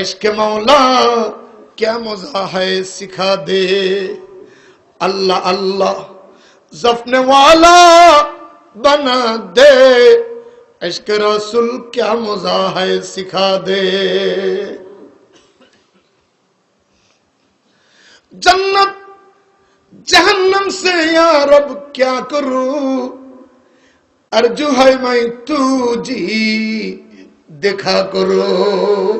इश्क मौला क्या मज़ा है सिखा दे अल्लाह अल्लाह जफने वाला बना दे इश्क रसूल क्या मज़ा है सिखा दे जन्नत जहन्नम से या रब क्या करूँ अर्जु है मैं तू जी देखा करो